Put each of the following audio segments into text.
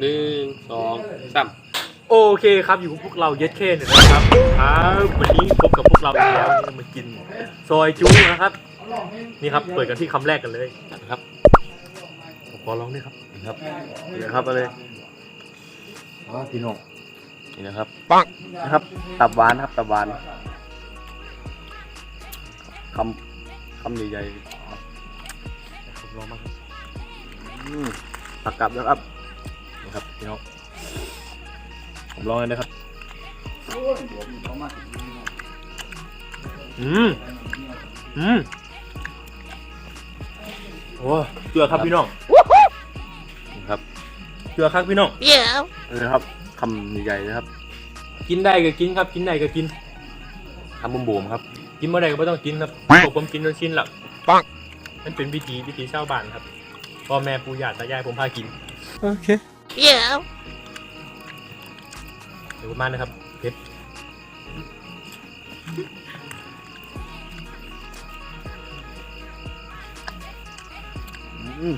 หนึ่งสองสามโอเคครับอยู่กับพวกเราเย็ดเคเนี่ยนะครับครับวันนี้พบกับพวกเราอีกแล้ววันนี้เรามากิน ซอยจูนะครับ นี่ครับเปิดกันที่คำแรกกันเลยนะครับผมขอลองด้วยครับนี่ครับเดี๋ยวครับเอาเลยอ๋อพี่น้องนี่นะครับนะครับ ตับหวานครับตับหวานคำคำใหญ่ๆผมลองมากครับอืมตักกลับแล้วครับ นี่ครับพี่น้องผมลองเลยนะครับอืมอืมโอ้เกลือครับพี่น้องนี่ครับเกลือครับพี่น้อง Yeah. เออครับคำใหญ่ๆนะครับ กินได้ก็กินครับ กินได้ก็กินทำบุมบูมครับ กินเมื่อใดก็ไม่ต้องกินครับพวกผมกินจนชินละปังมันเป็นวิธีวิธีชาวบ้านครับพ่อแม่ปู่ย่าตายายผมพากิน โอเค Yeah. เดี๋ยวประมาณนะครับเผ็ดอืม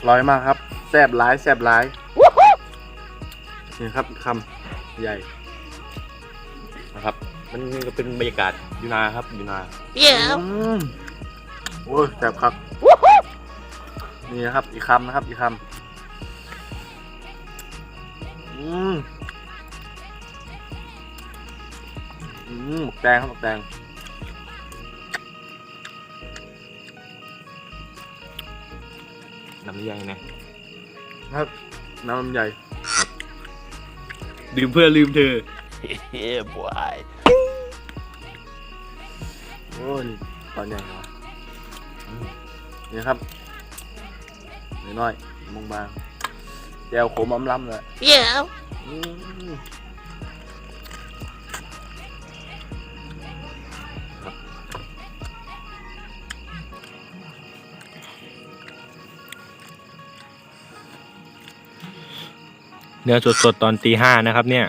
อร่อยมากครับแซ่บหลายแซ่บหลายนี่ครับคำใหญ่นะครับ มันก็เป็นบรรยากาศอยู่นาครับอยู่นา Yeah. อืมโอ้ยแซ่บครับ นี่นะครับ อีกคำนะครับ อีกคำอืมอืมหมกแดงครับหมกแดงน้ำยังไงครับน้ำลำใหญ่ดื่มเพื่อลืมเธอ Yeah, boy. โอ้ยนี่ตอนใหญ่เหรออืมนี่ครับ น้อยๆบางๆแจวขมอมล้ำเลย Yeah. อืมเนื้อสดๆตอนตีห้านะครับเนี่ย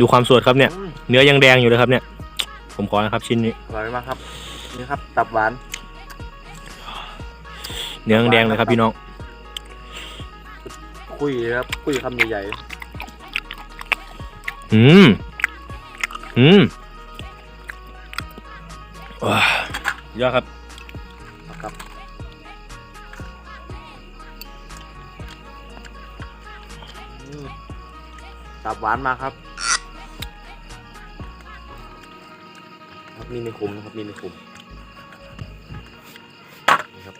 ดูความสดครับเนี่ย อืมเนื้อยังแดงอยู่เลยครับเนี่ย ผมขอนะครับชิ้นนี้ อร่อยมากครับ นี่ครับ ตับหวาน เนื้อยังแดงเลยครับพี่น้อง คุยเลยครับ คุยคำใหญ่อืม อืมว้าวยอดครับ ๆนะครับ อืมตับหวานมากครับ ครับมีไม่คมนะครับมีไม่คมนี่ครับ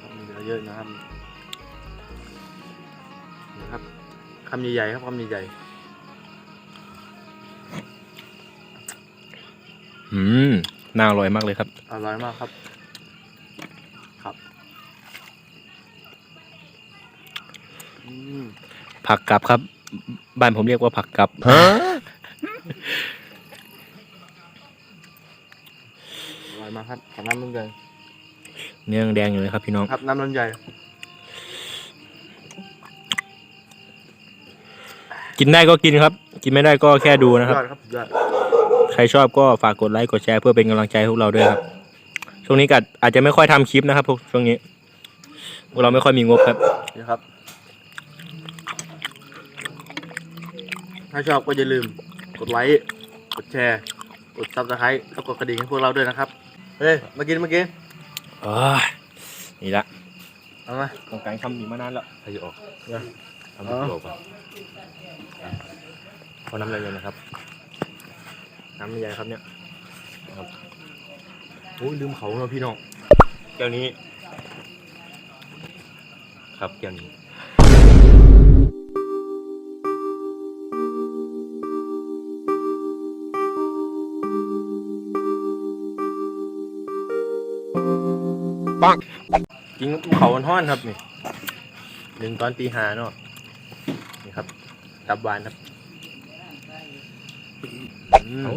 ครับมีเหลือเยอะนะครับนะครับคำใหญ่ๆครับคำใหญ่อืมน่าอร่อยมากเลยครับ ๆอร่อยมากครับ ครับอืมผักกับครับ บ้านผมเรียกว่าผักกับอร่อยมากครับขอน้ำลำไยเนื้อยังแดงอยู่เลยครับพี่น้อง ครับน้ำลำไยกินได้ก็กินครับ กินไม่ได้ก็แค่ดูนะครับ ยอดครับสุดยอดใครชอบก็ฝากกดไลค์กดแชร์เพื่อเป็นกำลังใจให้พวกเราด้วยครับ ช่วงนี้ก็อาจจะไม่ค่อยทำคลิปนะครับพวกช่วงนี้พวกเราไม่ค่อยมีงบครับ นี่ครับ ถ้าชอบก็อย่าลืมกดไลค์ กดแชร์ กดซับสไครต์แล้วกดกระดิ่งให้พวกเราด้วยนะครับ เฮ้ย มากินมากินโอ้ยนี่ละเอามาต้องการคำนี้มานานแล้วใครจะออกเดี๋ยวทำบุมก่อนขอน้ำอะไรเลยนะครับน้ำใหญ่ครับเนี่ยโอ้ยลืมเขาเนาะพี่น้องแก้วนี้ ครับแก้วนี้ กินกับเขาห้อนๆครับนี่หนึ่งตอนตีหาเนาะนี่ครับตับหวานครับอืม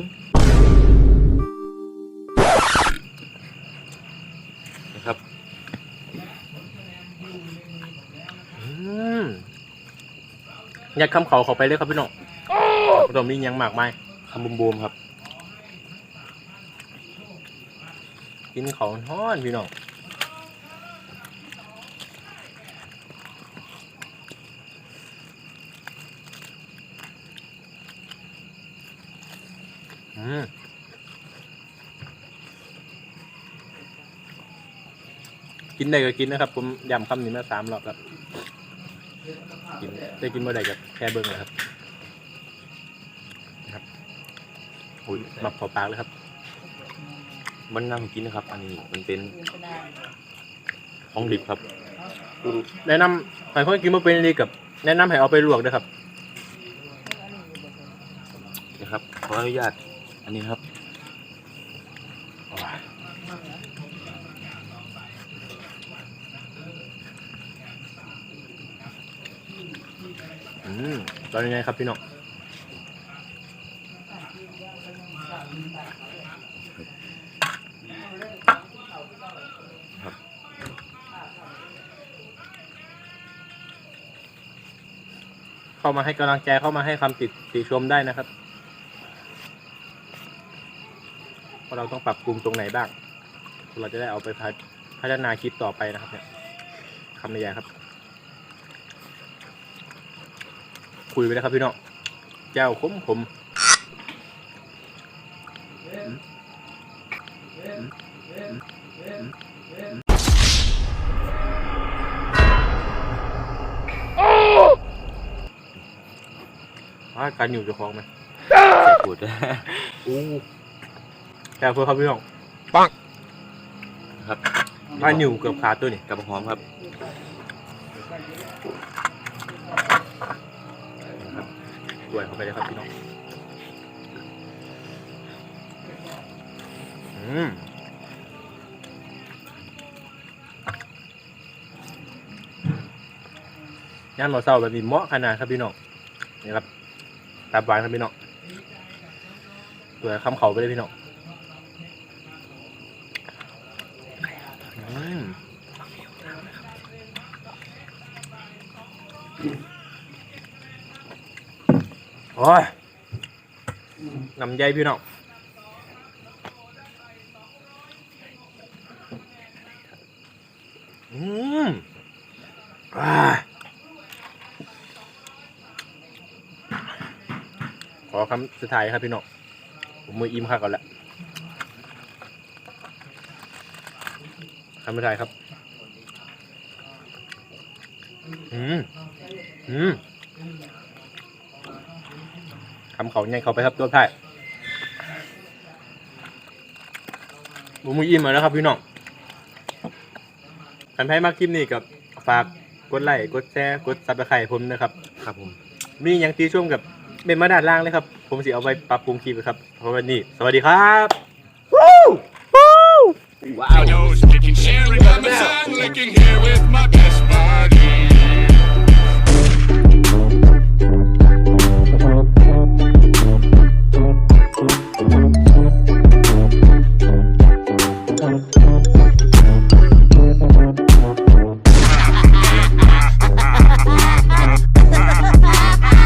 นะครับอืมยัดคำเขาเข้าไปเลยครับพี่น้อง Oh ตรงนี้ยังหมากไม้คำบูมบูมครับ กินของท้อนพี่น้อง กินได้ก็กินนะครับ ผมยำคำนี้มาสามรอบแล้วกินได้กินเมื่อใดกับแค่เบิ้งเลยครับนะครับอุ้ยมักเผาปากเลยครับ มันน่ากินนะครับ อันนี้มันเป็นของดิบครับแนะนำใครคนกินมาเป็นดีกับ แนะนำให้เอาไปลวกด้วยครับ นะครับขออนุญาต อันนี้ครับอืมตอนยังไงครับพี่น้องเข้ามาให้กำลังใจเข้ามาให้คำติดติชมได้นะครับ ว่าเราต้องปรับปรุงตรงไหนบ้าง เราจะได้เอาไปพัฒพัฒนาคลิปต่อไปนะครับเนี่ยคำใหญ่ๆครับ คุยไปแล้วครับพี่น้องแก้วขมขมอืมอืมอืมอืมว่าการอยู่เจะคลองไหมเสียปูดอู้ แก้วเพื่อครับพี่น้องครับบ้านอยู่เกือบขาดตัวนี่กับหอมครับด้วยเข้าไปเลยครับพี่น้องอืมย่านหมอเศร้าแบบนี้เหมาะขนาดครับพี่น้องนี่ครับตับหวานครับพี่น้องตัวคำเขาไปเลยพี่น้องอืม โอ้ยน้ำใยพี่น้องอืมอ่าขอคำสุดท้ายครับพี่น้องผมมืออิ่มค่ะก่อนละคำสุดท้ายครับ อืม อืม คำเขาใหญ่เข้าไปครับตัวท้ายผมมืออิ่มมาแล้วครับพี่น้องคันไพ่มากคลิปนี้กับฝากกดไลค์กดแชร์กดซับสไครต์ผมนะครับ ครับผม มีอย่างตีช่วงกับเป็นมาด้านล่างเลยครับ ผมสิเอาไปปรับปรุงคลิปครับเพราะวันนี้ สวัสดีครับ Wow. Nose picking, sharing, lemon, licking,